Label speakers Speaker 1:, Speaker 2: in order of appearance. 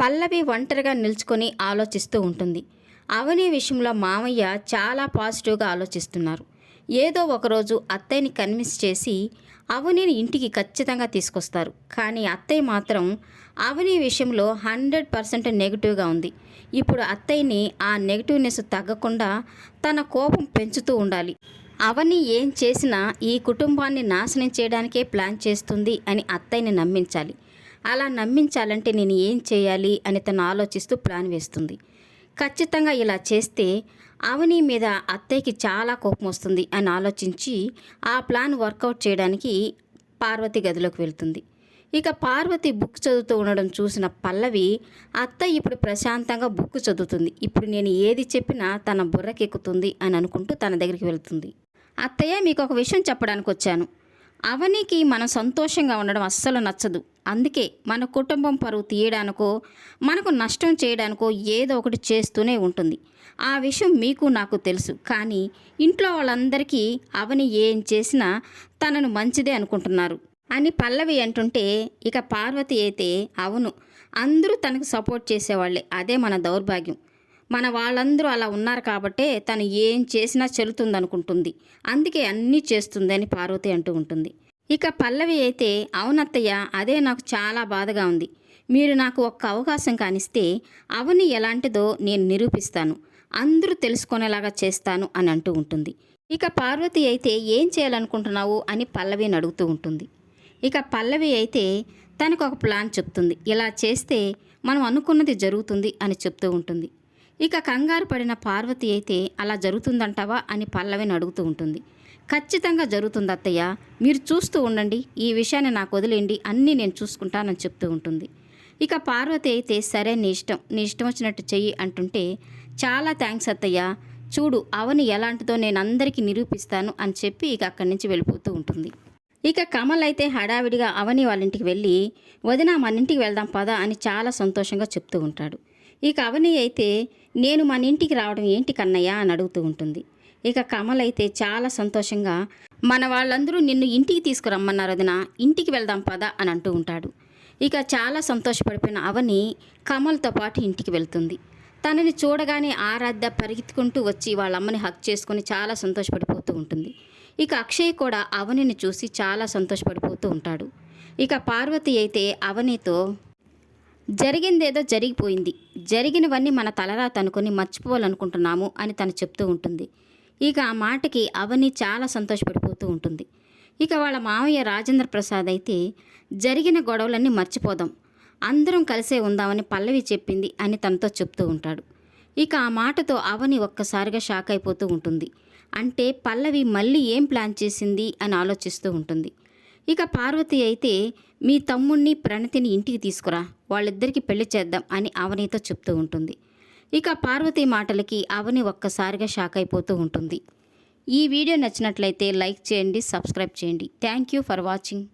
Speaker 1: పల్లవి ఒంటరిగా నిల్చుకొని ఆలోచిస్తూ ఉంటుంది. అవని విషయంలో మామయ్య చాలా పాజిటివ్గా ఆలోచిస్తున్నారు. ఏదో ఒకరోజు అత్తయ్యని కన్విన్స్ చేసి అవనిని ఇంటికి ఖచ్చితంగా తీసుకొస్తారు. కానీ అత్తయ్య మాత్రం అవని విషయంలో హండ్రెడ్ పర్సెంట్ నెగిటివ్గా ఉంది. ఇప్పుడు అత్తయ్యని ఆ నెగిటివ్నెస్ తగ్గకుండా తన కోపం పెంచుతూ ఉండాలి. అవని ఏం చేసినా ఈ కుటుంబాన్ని నాశనం చేయడానికే ప్లాన్ చేస్తుంది అని అత్తయ్యని నమ్మించాలి. అలా నమ్మించాలంటే నేను ఏం చేయాలి అని తను ఆలోచిస్తూ ప్లాన్ వేస్తుంది. ఖచ్చితంగా ఇలా చేస్తే అవని మీద అత్తయ్యకి చాలా కోపం వస్తుంది అని ఆలోచించి ఆ ప్లాన్ వర్కౌట్ చేయడానికి పార్వతి గదిలోకి వెళ్తుంది. ఇక పార్వతి బుక్ చదువుతూ ఉండడం చూసిన పల్లవి అత్త ఇప్పుడు ప్రశాంతంగా బుక్ చదువుతుంది. ఇప్పుడు నేను ఏది చెప్పినా తన బుర్రకెక్కుతుంది అని అనుకుంటూ తన దగ్గరికి వెళ్తుంది. అత్తయ్య మీకు ఒక విషయం చెప్పడానికి వచ్చాను అవనికి మనం సంతోషంగా ఉండడం అస్సలు నచ్చదు. అందుకే మన కుటుంబం పరువు తీయడానికో మనకు నష్టం చేయడానికో ఏదో ఒకటి చేస్తూనే ఉంటుంది. ఆ విషయం మీకు నాకు తెలుసు. కానీ ఇంట్లో వాళ్ళందరికీ అవని ఏం చేసినా తనను మంచిదే అనుకుంటున్నారు. అని పల్లవి అంటుంటే ఇక పార్వతి అయితే అవును. అందరూ తనకు సపోర్ట్ చేసేవాళ్ళే అదే మన దౌర్భాగ్యం. మన వాళ్ళందరూ అలా ఉన్నారు కాబట్టే తను ఏం చేసినా చెల్లుతుందనుకుంటుంది. అందుకే అన్నీ చేస్తుందని పార్వతి అంటూ ఉంటుంది. ఇక పల్లవి అయితే అవునత్తయ్య అదే నాకు చాలా బాధగా ఉంది. మీరు నాకు ఒక్క అవకాశం కానిస్తే అవని ఎలాంటిదో నేను నిరూపిస్తాను. అందరూ తెలుసుకునేలాగా చేస్తాను అని అంటూ ఉంటుంది. ఇక పార్వతి అయితే ఏం చేయాలనుకుంటున్నావు? అని పల్లవిని అడుగుతూ ఉంటుంది. ఇక పల్లవి అయితే తనకు ఒక ప్లాన్ చెప్తుంది. ఇలా చేస్తే మనం అనుకున్నది జరుగుతుంది అని చెప్తూ ఉంటుంది. ఇక కంగారు పడిన పార్వతి అయితే అలా జరుగుతుందంటావా? అని పల్లవిని అడుగుతూ ఉంటుంది. ఖచ్చితంగా జరుగుతుంది అత్తయ్య. మీరు చూస్తూ ఉండండి. ఈ విషయాన్ని నాకు వదిలేయండి. అన్నీ నేను చూసుకుంటానని చెప్తూ ఉంటుంది. ఇక పార్వతి అయితే సరే నీ ఇష్టం. నీ ఇష్టం వచ్చినట్టు చెయ్యి అంటుంటే చాలా థ్యాంక్స్ అత్తయ్య. చూడు అవని ఎలాంటిదో నేను అందరికీ నిరూపిస్తాను అని చెప్పి ఇక అక్కడి నుంచి వెళ్ళిపోతూ ఉంటుంది. ఇక కమల్ అయితే హడావిడిగా అవని వాళ్ళ ఇంటికి వెళ్ళి వదిన మన ఇంటికి వెళ్దాం పదా అని చాలా సంతోషంగా చెప్తూ ఉంటాడు. ఇక అవని అయితే నేను మన ఇంటికి రావడం ఏంటి కన్నయ్య అని అడుగుతూ ఉంటుంది. ఇక కమల్ అయితే చాలా సంతోషంగా మన వాళ్ళందరూ నిన్ను ఇంటికి తీసుకురమ్మన్నారు వదిన ఇంటికి వెళ్దాం పదా అని అంటూ ఉంటాడు. ఇక చాలా సంతోషపడిపోయిన అవని కమల్తో పాటు ఇంటికి వెళ్తుంది. తనని చూడగానే ఆరాధ్య పరిగెత్తుకుంటూ వచ్చి వాళ్ళ అమ్మని హక్ చేసుకుని చాలా సంతోషపడిపోతూ ఉంటుంది. ఇక అక్షయ్ కూడా అవనిని చూసి చాలా సంతోషపడిపోతూ ఉంటాడు. ఇక పార్వతి అయితే అవనితో జరిగిందేదో జరిగిపోయింది. జరిగినవన్నీ మన తలరా తనుకొని మర్చిపోవాలనుకుంటున్నాము అని తను చెప్తూ ఉంటుంది. ఇక ఆ మాటకి అవని చాలా సంతోషపడిపోతూ ఉంటుంది. ఇక వాళ్ళ మామయ్య రాజేంద్ర ప్రసాద్ అయితే జరిగిన గొడవలన్నీ మర్చిపోదాం. అందరం కలిసే ఉందామని పల్లవి చెప్పింది అని తనతో చెప్తూ ఉంటాడు. ఇక ఆ మాటతో అవని ఒక్కసారిగా షాక్ అయిపోతూ ఉంటుంది. అంటే పల్లవి మళ్ళీ ఏం ప్లాన్ చేసింది అని ఆలోచిస్తూ ఉంటుంది. ఇక పార్వతి అయితే మీ తమ్ముణ్ణి ప్రణతిని ఇంటికి తీసుకురా. వాళ్ళిద్దరికీ పెళ్ళి చేద్దాం అని అవనితో చెప్తూ ఉంటుంది. ఇక పార్వతి మాటలకి అవని ఒక్కసారిగా షాక్ అయిపోతూ ఉంటుంది. ఈ వీడియో నచ్చినట్లయితే లైక్ చేయండి సబ్స్క్రైబ్ చేయండి. Thank you for watching.